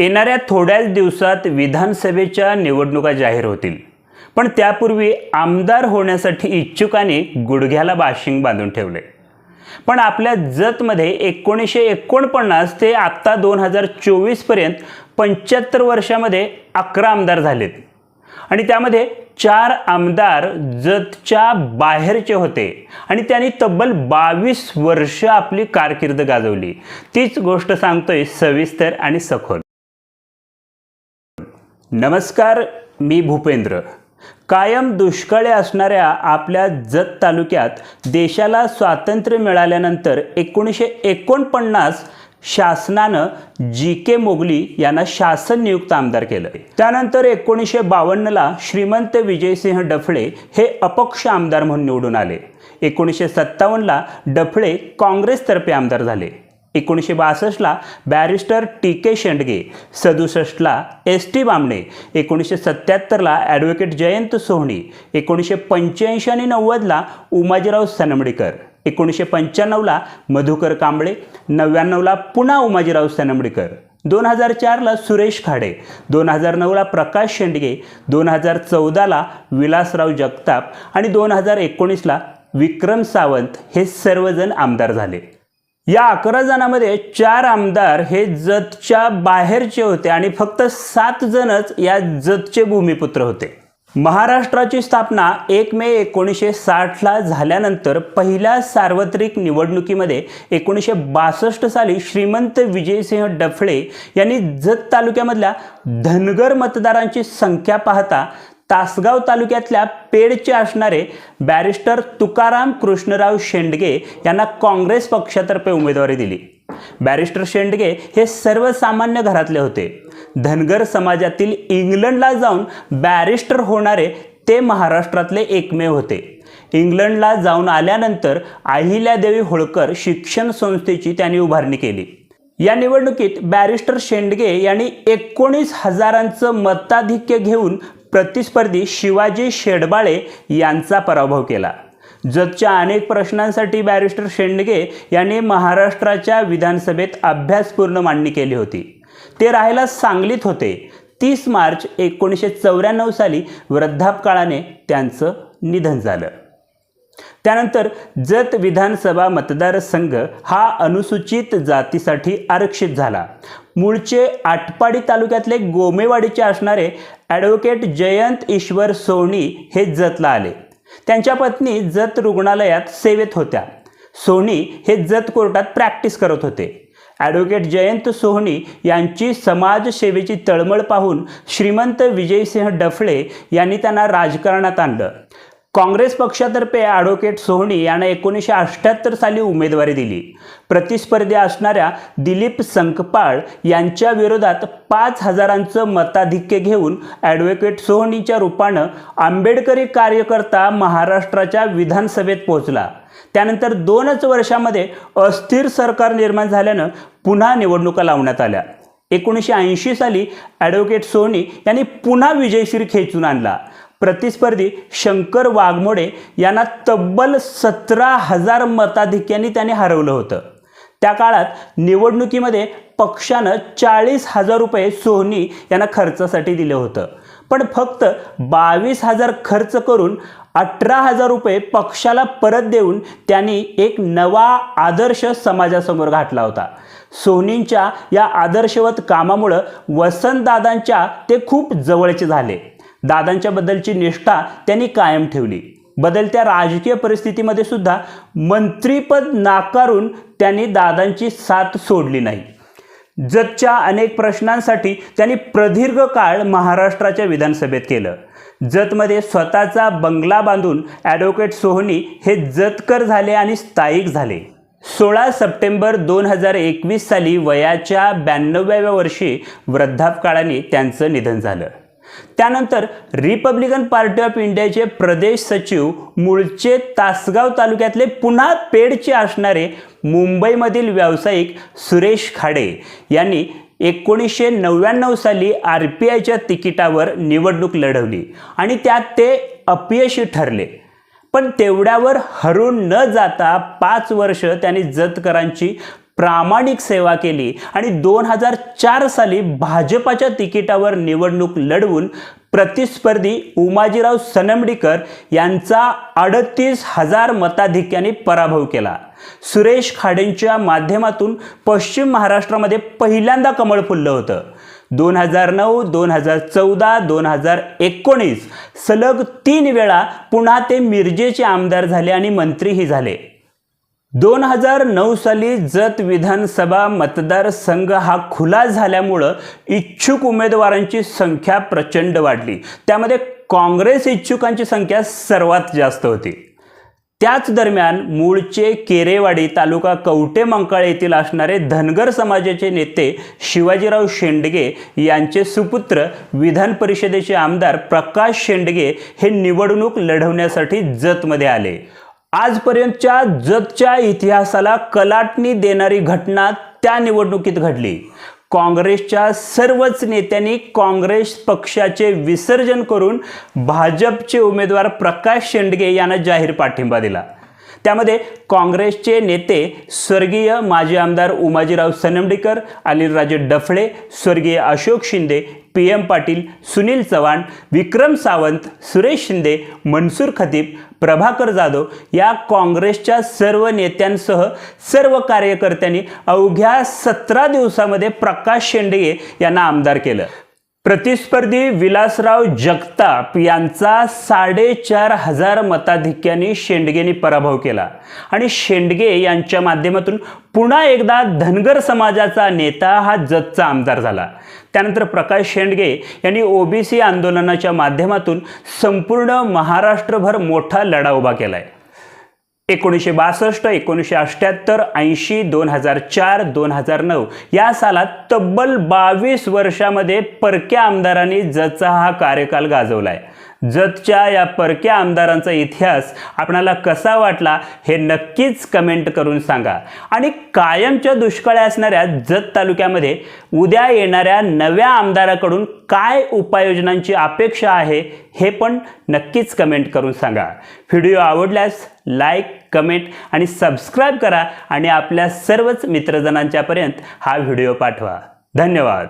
येणाऱ्या थोड्याच दिवसात विधानसभेच्या निवडणुका जाहीर होतील. पण त्यापूर्वी आमदार होण्यासाठी इच्छुकांनी गुडघ्याला बाशिंग बांधून ठेवले. पण आपल्या जतमध्ये एकोणीसशे एकोणपन्नास ते आत्ता दोन हजार चोवीसपर्यंत पंच्याहत्तर वर्षामध्ये अकरा आमदार झालेत. आणि त्यामध्ये चार आमदार जतच्या बाहेरचे होते. आणि त्यांनी तब्बल बावीस वर्ष आपली कारकीर्द गाजवली. तीच गोष्ट सांगतोय सविस्तर आणि सखोल. नमस्कार मी भूपेंद्र. कायम दुष्काळी असणाऱ्या आपल्या जत तालुक्यात देशाला स्वातंत्र्य मिळाल्यानंतर एकोणीसशे एकोणपन्नास शासनानं जी के मोगली यांना शासन नियुक्त आमदार केलं. त्यानंतर एकोणीसशे बावन्नला श्रीमंत विजयसिंह डफळे हे अपक्ष आमदार म्हणून निवडून आले. एकोणीसशे सत्तावन्नला डफळे काँग्रेसतर्फे आमदार झाले. एकोणीसशे बासष्टला बॅरिस्टर टी के शेंडगे सदुसष्टला एस टी बामणे एकोणीसशे सत्त्याहत्तरला ॲडव्होकेट जयंत सोहणी एकोणीसशे पंच्याऐंशी आणि नव्वदला उमाजीराव सनमडीकर एकोणीसशे पंच्याण्णवला मधुकर कांबळे नव्याण्णवला पुन्हा उमाजीराव सनमडीकर दोन हजार चारला सुरेश खाडे दोन हजार नऊला प्रकाश शेंडगे दोन हजार चौदाला विलासराव जगताप आणि दोन हजार एकोणीसला विक्रम सावंत हे सर्वजण आमदार झाले. या अकरा जणांमध्ये चार आमदार हे जतच्या बाहेरचे होते आणि फक्त सात जणच या जतचे भूमिपुत्र होते. महाराष्ट्राची स्थापना एक मे एकोणीसशे साठला झाल्यानंतर पहिल्या सार्वत्रिक निवडणुकीमध्ये एकोणीसशे बासष्ट साली श्रीमंत विजयसिंह डफळे यांनी जत तालुक्यामधल्या धनगर मतदारांची संख्या पाहता तासगाव तालुक्यातल्या पेडचे असणारे बॅरिस्टर तुकाराम कृष्णराव शेंडगे यांना काँग्रेस पक्षातर्फे उमेदवारी दिली. बॅरिस्टर शेंडगे हे सर्वसामान्य घरातले होते. धनगर समाजातील इंग्लंडला जाऊन बॅरिस्टर होणारे ते महाराष्ट्रातले एकमेव होते. इंग्लंडला जाऊन आल्यानंतर अहिल्यादेवी होळकर शिक्षण संस्थेची त्यांनी उभारणी केली. या निवडणुकीत बॅरिस्टर शेंडगे यांनी एकोणीस हजारांचं मताधिक्य घेऊन प्रतिस्पर्धी शिवाजी शेडबाळे यांचा पराभव केला. जतच्या अनेक प्रश्नांसाठी बॅरिस्टर शेंडगे यांनी महाराष्ट्राच्या विधानसभेत अभ्यासपूर्ण मांडणी केली होती. ते राहायला सांगलीत होते. तीस मार्च एकोणीसशे चौऱ्याण्णव साली वृद्धापकाळाने त्यांचं निधन झालं. त्यानंतर जत विधानसभा मतदारसंघ हा अनुसूचित जातीसाठी आरक्षित झाला. मूळचे आटपाडी तालुक्यातले गोमेवाडीचे असणारे ॲडव्होकेट जयंत ईश्वर सोनी हे जतला आले. त्यांच्या पत्नी जत रुग्णालयात सेवेत होत्या. सोनी हे जत कोर्टात प्रॅक्टिस करत होते. ॲडव्होकेट जयंत सोहनी यांची समाजसेवेची तळमळ पाहून श्रीमंत विजयसिंह डफळे यांनी त्यांना राजकारणात आणलं. काँग्रेस पक्षातर्फे ॲडव्होकेट सोहणी यांना एकोणीसशे अठ्ठ्याहत्तर साली उमेदवारी दिली. प्रतिस्पर्धी असणाऱ्या दिलीप संकपाळ यांच्या विरोधात पाच हजारांचं मताधिक्य घेऊन ॲडव्होकेट सोहनीच्या रूपानं आंबेडकरी कार्यकर्ता महाराष्ट्राच्या विधानसभेत पोहोचला. त्यानंतर दोनच वर्षामध्ये अस्थिर सरकार निर्माण झाल्यानं पुन्हा निवडणुका लावण्यात आल्या. एकोणीसशे ऐंशी साली ॲडव्होकेट सोहनी यांनी पुन्हा विजयश्री खेचून आणला. प्रतिस्पर्धी शंकर वाघमोडे यांना तब्बल सतरा हजार मताधिक्यांनी त्याने हरवलं होतं. त्या काळात निवडणुकीमध्ये पक्षानं चाळीस हजार रुपये सोहनी यांना खर्चासाठी दिलं होतं. पण फक्त बावीस हजार खर्च करून अठरा हजार रुपये पक्षाला परत देऊन त्यांनी एक नवा आदर्श समाजासमोर घातला होता. सोनींच्या या आदर्शवत कामामुळं वसंतदादांच्या ते खूप जवळचे झाले. दादांच्या बद्दलची निष्ठा त्यांनी कायम ठेवली. बदलत्या राजकीय परिस्थितीमध्ये सुद्धा मंत्रीपद नाकारून त्यांनी दादांची साथ सोडली नाही. जतच्या अनेक प्रश्नांसाठी त्यांनी प्रदीर्घ काळ महाराष्ट्राच्या विधानसभेत केलं. जतमध्ये स्वतःचा बंगला बांधून ॲडव्होकेट सोहनी हे जतकर झाले आणि स्थायिक झाले. सोळा सप्टेंबर दोन हजार एकवीस साली वयाच्या ब्याण्णव्याव्या वर्षी वृद्धापकाळाने त्यांचं निधन झालं. त्यानंतर रिपब्लिकन पार्टी ऑफ इंडियाचे प्रदेश सचिव मूळचे तासगाव तालुक्यातले पुन्हा पेडचे असणारे मुंबईमधील व्यावसायिक सुरेश खाडे यांनी एकोणीसशे नव्याण्णव साली आर पी आयच्या तिकिटावर निवडणूक लढवली आणि त्यात ते अपयशी ठरले. पण तेवढ्यावर हरून न जाता पाच वर्ष त्यांनी जतकरांची प्रामाणिक सेवा केली आणि दोन हजार चार साली भाजपाच्या तिकिटावर निवडणूक लढवून प्रतिस्पर्धी उमाजीराव सनमडीकर यांचा अडतीस हजार मताधिक्याने पराभव केला. सुरेश खाडेंच्या माध्यमातून पश्चिम महाराष्ट्रामध्ये पहिल्यांदा कमळ फुललं होतं. दोन हजार नऊ दोन हजार चौदा दोन हजार एकोणीस सलग तीन वेळा पुन्हा ते मिरजेचे आमदार झाले आणि मंत्रीही झाले. दोन हजार नऊ साली जत विधानसभा मतदारसंघ हा खुला झाल्यामुळं इच्छुक उमेदवारांची संख्या प्रचंड वाढली. त्यामध्ये काँग्रेस इच्छुकांची संख्या सर्वात जास्त होती. त्याच दरम्यान मूळचे केरेवाडी तालुका कवटे मंकाळ येथील असणारे धनगर समाजाचे नेते शिवाजीराव शेंडगे यांचे सुपुत्र विधान परिषदेचे आमदार प्रकाश शेंडगे हे निवडणूक लढवण्यासाठी जतमध्ये आले. आजपर्यंतच्या जगच्या इतिहासाला कलाटणी देणारी घटना त्या निवडणुकीत घडली. काँग्रेसच्या सर्वच नेत्यांनी काँग्रेस पक्षाचे विसर्जन करून भाजपचे उमेदवार प्रकाश शेंडगे यांना जाहीर पाठिंबा दिला. त्यामध्ये काँग्रेसचे नेते स्वर्गीय माजी आमदार उमाजीराव सनमडीकर अनिलराजे डफळे स्वर्गीय अशोक शिंदे पी एम पाटील सुनील चव्हाण विक्रम सावंत सुरेश शिंदे मनसूर खतीब प्रभाकर जाधव या काँग्रेसच्या सर्व नेत्यांसह सर्व कार्यकर्त्यांनी अवघ्या सतरा दिवसामध्ये प्रकाश शेंडगे यांना आमदार केलं. प्रतिस्पर्धी विलासराव जगताप यांचा साडेचार हजार मताधिक्याने शेंडगेने पराभव केला. आणि शेंडगे यांच्या माध्यमातून पुन्हा एकदा धनगर समाजाचा नेता हा जतचा आमदार झाला. त्यानंतर प्रकाश शेंडगे यांनी ओबीसी आंदोलनाच्या माध्यमातून संपूर्ण महाराष्ट्रभर मोठा लढा उभा केला आहे एकोणीसशे बासष्ट एकोणीसशे अठ्ठ्याहत्तर ऐंशी दोन हजार चार दोन हजार नऊ. या सालात तब्बल बावीस वर्षामध्ये परक्या आमदारांनी जतचा हा कार्यकाल गाजवला आहे जतच्या या परक्या आमदारांचा इतिहास आपणाला कसा वाटला हे नक्कीच कमेंट करून सांगा. आणि कायमच्या दुष्काळ्या असणाऱ्या जत तालुक्यामध्ये उद्या येणाऱ्या नव्या आमदाराकडून काय उपाययोजनांची अपेक्षा आहे हे पण नक्कीच कमेंट करून सांगा. व्हिडिओ आवडल्यास लाईक कमेंट आणि सबस्क्राईब करा आणि आपल्या सर्वच मित्रजनांच्यापर्यंत हा व्हिडिओ पाठवा. धन्यवाद.